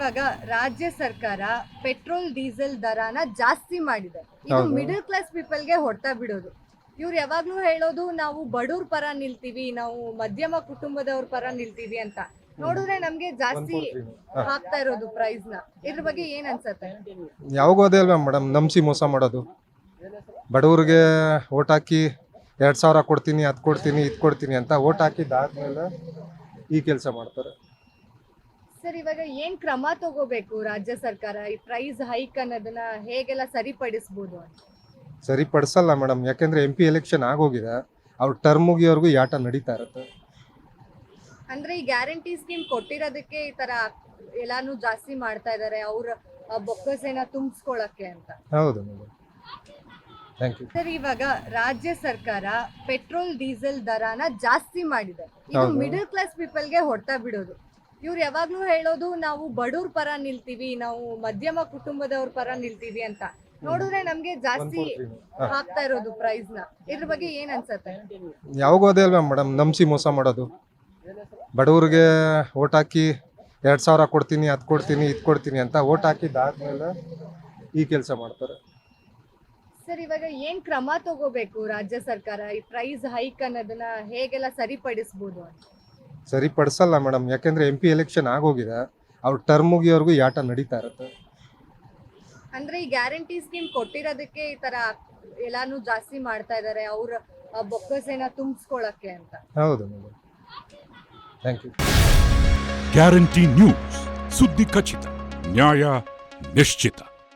ಇವಾಗ ರಾಜ್ಯ ಸರ್ಕಾರ ಪೆಟ್ರೋಲ್ ಡೀಸೆಲ್ ದರನ ಜಾಸ್ತಿ ಮಾಡಿದೆ. ಇದು ಮಿಡಲ್ ಕ್ಲಾಸ್ ಪೀಪಲ್ಗೆ ಹೊಡ್ತಾ ಬಿಡೋದು. ಇವ್ರು ಯಾವಾಗ್ಲೂ ಹೇಳೋದು ನಾವು ಬಡವ್ರ ಪರ ನಿಲ್ತೀವಿ ನಾವು ಮಧ್ಯಮ ಕುಟುಂಬದವ್ರ ಪರ ನಿಲ್ತೀವಿ ಅಂತ. ನೋಡಿದ್ರೆ ನಮ್ಗೆ ಜಾಸ್ತಿ ಹಾಕ್ತಾ ಇರೋದು ಪ್ರೈಸ್ನ. ಇದ್ರ ಬಗ್ಗೆ ಏನ್ ಅನ್ಸತ್ತೆ? ಯಾವಾಗೂ ಅದೇ ಅಲ್ವಾ ಮೇಡಮ್ ನಂಬಿಸಿ ಮೋಸ ಮಾಡೋದು. ಬಡವ್ರಿಗೆ ಓಟ್ ಹಾಕಿ ಎರಡ್ ಸಾವಿರ ಕೊಡ್ತೀನಿ ಅದ್ ಕೊಡ್ತೀನಿ ಇದ್ ಕೊಡ್ತೀನಿ ಅಂತ ಓಟ್ ಹಾಕಿದ್ದಾದ್ಮೇಲೆ ಈ ಕೆಲಸ ಮಾಡ್ತಾರೆ. ಸರ್ ಇವಾಗ ಏನ್ ಕ್ರಮ ತಗೋಬೇಕು ರಾಜ್ಯ ಸರ್ಕಾರ? ಈ ಪ್ರೈಸ್ ಹೈಕ್ ಅನ್ನೋದನ್ನ ಹೇಗೆಲ್ಲ ಸರಿಪಡಿಸಬಹುದು ಅಂತ? ಸರಿಪಡಿಸಲ್ಲ ಮೇಡಮ್. ಯಾಕೆಂದ್ರೆ ಎಂ ಪಿ ಎಲೆಕ್ಷನ್ ಆಗೋಗಿದೆ. ಅವ್ರ ಟರ್ಮ್ ಮುಗಿಯೋರ್ಗು ಈ ಆಟ ನಡೀತಾ ಇರುತ್ತೆ. ಅಂದ್ರೆ ಈ ಗ್ಯಾರಂಟಿ ಸ್ಕೀಮ್ ಕೊಟ್ಟಿರೋದಕ್ಕೆ ಈ ತರ ಎಲ್ಲಾನು ಜಾಸ್ತಿ ಮಾಡ್ತಾ ಇದಾರೆ ಅವ್ರ ಬೊಕ್ಕಸೇನ ತುಂಬಿಸ್ಕೊಳಕ್ಕೆ ಅಂತ. ಹೌದು ಮೇಡಮ್. ಥ್ಯಾಂಕ್ ಯು ಸರ್ ಇವಾಗ ರಾಜ್ಯ ಸರ್ಕಾರ ಪೆಟ್ರೋಲ್ ಡೀಸೆಲ್ ದರನ ಜಾಸ್ತಿ ಮಾಡಿದೆ. ಇದು ಹೌದು. ಮಿಡಲ್ ಕ್ಲಾಸ್ ಪೀಪಲ್ಗೆ ಹೊಡ್ತಾ ಬಿಡೋದು. ಇವ್ರು ಯಾವಾಗ್ಲೂ ಹೇಳೋದು ನಾವು ಬಡವ್ರ ಪರ ನಿಲ್ತೀವಿ ನಾವು ಮಧ್ಯಮ ಕುಟುಂಬದವ್ರ ಪರ ನಿಲ್ತೀವಿ ಅಂತ. ನೋಡಿದ್ರೆ ನಮ್ಗೆ ಜಾಸ್ತಿ ಹಾಕ್ತಾ ಇರೋದು ಪ್ರೈಸ್ನ. ಇದ್ರ ಬಗ್ಗೆ ಏನ್ ಅನ್ಸತ್ತೆ? ಯಾವಾಗ ಅದೇ ಅಲ್ವಾ ಮೇಡಮ್ ನಂಬಿಸಿ ಮೋಸ ಮಾಡೋದು. ಬಡವ್ರಿಗೆ ಓಟ್ ಹಾಕಿ ಎರಡು ಸಾವಿರ ಕೊಡ್ತೀನಿ ಅದ್ ಕೊಡ್ತೀನಿ ಇದ್ ಕೊಡ್ತೀನಿ ಅಂತ ಓಟ್ ಹಾಕಿದ್ದಾದ್ಮೇಲೆ ಈ ಕೆಲಸ ಮಾಡ್ತಾರೆ. ಸರ್ ಇವಾಗ ಏನ್ ಕ್ರಮ ತಗೋಬೇಕು ರಾಜ್ಯ ಸರ್ಕಾರ? ಈ ಪ್ರೈಸ್ ಹೈಕ್ ಅನ್ನೋದನ್ನ ಹೇಗೆಲ್ಲ ಸರಿಪಡಿಸ್ಬೋದು ಅಂತ? ಸರಿಪಡಿಸಲ್ಲ ಮೇಡಮ್. ಯಾಕೆಂದ್ರೆ ಎಂ ಪಿ ಎಲೆಕ್ಷನ್ ಆಗೋಗಿದೆ. ಅವ್ರ ಟರ್ಮ್ ಮುಗಿಯೋರ್ಗು ಈ ಆಟ ನಡೀತಾ ಇರುತ್ತೆ. ಅಂದ್ರೆ ಈ ಗ್ಯಾರಂಟಿ ಸ್ಕೀಮ್ ಕೊಟ್ಟಿರೋದಕ್ಕೆ ಈ ತರ ಎಲ್ಲಾನು ಜಾಸ್ತಿ ಮಾಡ್ತಾ ಇದಾರೆ. ಅವ್ರ ಬೊಕ್ಕಸೇನ ತುಂಬಿಸ್ಕೊಳಕ್ಕೆ ಅಂತ. ಹೌದು madam. Thank you guarantee news ಸುದ್ದಿ ಖಚಿತ ನ್ಯಾಯ ನಿಶ್ಚಿತ.